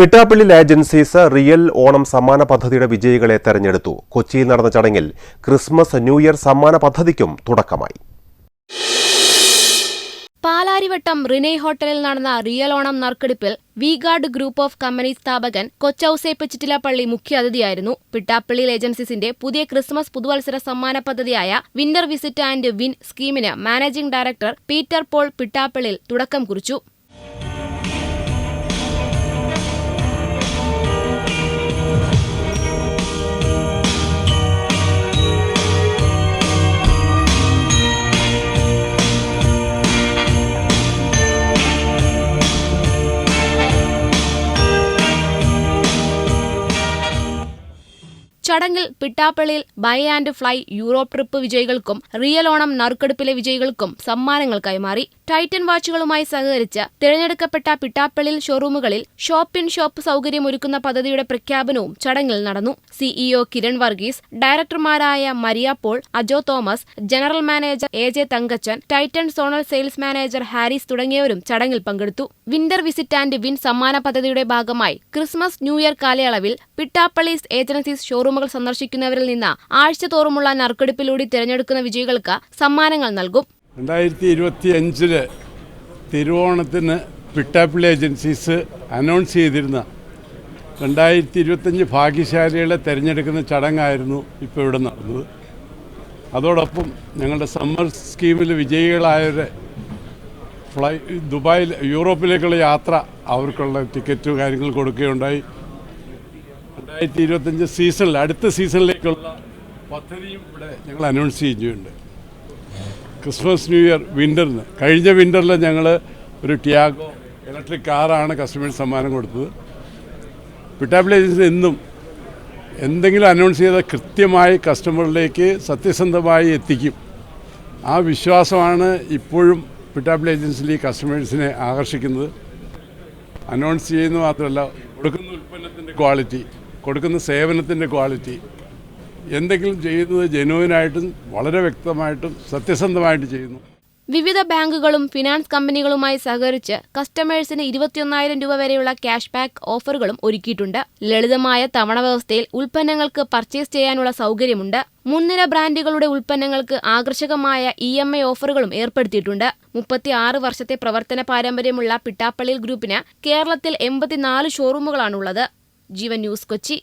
Pittappillil agencies real Onam സമ്മാന പദ്ധതിയുടെ വിജയികളെ തെരഞ്ഞെടുത്തു. കൊച്ചിയിൽ നടന്ന ചടങ്ങിൽ ക്രിസ്മസ് ന്യൂ ഇയർ സമ്മാന പദ്ധതിക്കും തുടക്കമായി. പാലാരിവട്ടം റിനെ ഹോട്ടലിൽ നടന്ന real Onam നറുക്കെടുപ്പിൽ V guard group of company സ്ഥാപകൻ കൊച്ചൌസേപ്പ് ചിറ്റിലപ്പള്ളി മുഖ്യാതിഥിയായിരുന്നു പിട്ടാപ്പള്ളി ഏജൻസീസിന്റെ പുതിയ ക്രിസ്മസ് പുതുവത്സര സമ്മാന പദ്ധതിയായ വിന്റർ വിസിറ്റ് ആൻഡ് വിൻ സ്കീമിന് മാനേജിംഗ് ഡയറക്ടർ പീറ്റർ പോൾ പിട്ടാപ്പള്ളിയിൽ തുടക്കം കുറിച്ചു. ചടങ്ങിൽ പിട്ടാപ്പള്ളിയിൽ buy and fly Europe trip വിജയികൾക്കും real Onam നറുക്കെടുപ്പിലെ വിജയികൾക്കും സമ്മാനങ്ങൾ കൈമാറി. ടൈറ്റൻ വാച്ചുകളുമായി സഹകരിച്ച് തിരഞ്ഞെടുക്കപ്പെട്ട പിട്ടാപ്പള്ളിയിൽ ഷോറൂമുകളിൽ ഷോപ്പ് ഇൻ ഷോപ്പ് സൌകര്യമൊരുക്കുന്ന പദ്ധതിയുടെ പ്രഖ്യാപനവും ചടങ്ങിൽ നടന്നു. CEO Kiran Varghese ഡയറക്ടർമാരായ Maria Paul Ajo Thomas general manager A J Thankachan Titan zonal sales manager Haris തുടങ്ങിയവരും ചടങ്ങിൽ പങ്കെടുത്തു. വിന്റർ വിസിറ്റ് ആൻഡ് വിൻ സമ്മാന പദ്ധതിയുടെ ഭാഗമായി ക്രിസ്മസ് ന്യൂഇയർ കാലയളവിൽ പിട്ടാപ്പള്ളീസ് ഏജൻസീസ് ഷോറൂമുകൾ സന്ദർശിക്കുന്നവരിൽ നിന്ന് ആഴ്ചതോറുമുള്ള നറുക്കെടുപ്പിലൂടെ തിരഞ്ഞെടുക്കുന്ന വിജയികൾക്ക് സമ്മാനങ്ങൾ നൽകും. രണ്ടായിരത്തി ഇരുപത്തി അഞ്ചിൽ തിരുവോണത്തിന് പിട്ടാപ്പിള്ളി ഏജൻസീസ് അനൗൺസ് ചെയ്തിരുന്ന രണ്ടായിരത്തി ഇരുപത്തഞ്ച് ഭാഗ്യശാലികളെ തിരഞ്ഞെടുക്കുന്ന ചടങ്ങായിരുന്നു ഇപ്പോൾ ഇവിടെ നടന്നത്. അതോടൊപ്പം ഞങ്ങളുടെ സമ്മർ സ്കീമിൽ വിജയികളായവരെ ഫ്ലൈ ദുബായിൽ യൂറോപ്പിലേക്കുള്ള യാത്ര അവർക്കുള്ള ടിക്കറ്റ് കാര്യങ്ങൾ കൊടുക്കുകയുണ്ടായി. രണ്ടായിരത്തി ഇരുപത്തഞ്ച് സീസണിൽ അടുത്ത സീസണിലേക്കുള്ള പദ്ധതിയും ഇവിടെ ഞങ്ങൾ അനൗൺസ് ചെയ്യുന്നുണ്ട് ക്രിസ്മസ് ന്യൂ ഇയർ വിന്ററിന് കഴിഞ്ഞ വിന്ററിൽ ഞങ്ങൾ ഒരു ടിയാഗോ ഇലക്ട്രിക് കാറാണ് കസ്റ്റമേഴ്സ് സമ്മാനം കൊടുത്തത്. പിട്ടാപ്ലേജൻസ് എന്നും എന്തെങ്കിലും അനൗൺസ് ചെയ്താൽ കൃത്യമായി കസ്റ്റമറിലേക്ക് സത്യസന്ധമായി എത്തിക്കും. ആ വിശ്വാസമാണ് ഇപ്പോഴും ഏജൻസിയിൽ ഈ കസ്റ്റമേഴ്സിനെ ആകർഷിക്കുന്നത്. അനൗൺസ് ചെയ്യുന്നത് മാത്രമല്ല കൊടുക്കുന്ന ഉൽപ്പന്നത്തിന്റെ ക്വാളിറ്റി കൊടുക്കുന്ന സേവനത്തിന്റെ ക്വാളിറ്റി എന്തെങ്കിലും ചെയ്യുന്നത് ജനുവിനായിട്ടും വളരെ വ്യക്തമായിട്ടും സത്യസന്ധമായിട്ട് ചെയ്യുന്നു. വിവിധ ബാങ്കുകളും ഫിനാൻസ് കമ്പനികളുമായി സഹകരിച്ച് കസ്റ്റമേഴ്സിന് ഇരുപത്തിയൊന്നായിരം രൂപ വരെയുള്ള ക്യാഷ് ബാക്ക് ഓഫറുകളും ഒരുക്കിയിട്ടുണ്ട്. ലളിതമായ തവണ വ്യവസ്ഥയിൽ ഉൽപ്പന്നങ്ങൾക്ക് പർച്ചേസ് ചെയ്യാനുള്ള സൗകര്യമുണ്ട്. മുൻനിര ബ്രാൻഡുകളുടെ ഉൽപ്പന്നങ്ങൾക്ക് ആകർഷകമായ ഇ എം ഐ ഓഫറുകളും ഏർപ്പെടുത്തിയിട്ടുണ്ട്. മുപ്പത്തിയാറ് വർഷത്തെ പ്രവർത്തന പാരമ്പര്യമുള്ള പിട്ടാപ്പള്ളിയിൽ ഗ്രൂപ്പിന് കേരളത്തിൽ എൺപത്തിനാല് ഷോറൂമുകളാണുള്ളത്. జీవన్ న్యూస్కి వచ్చి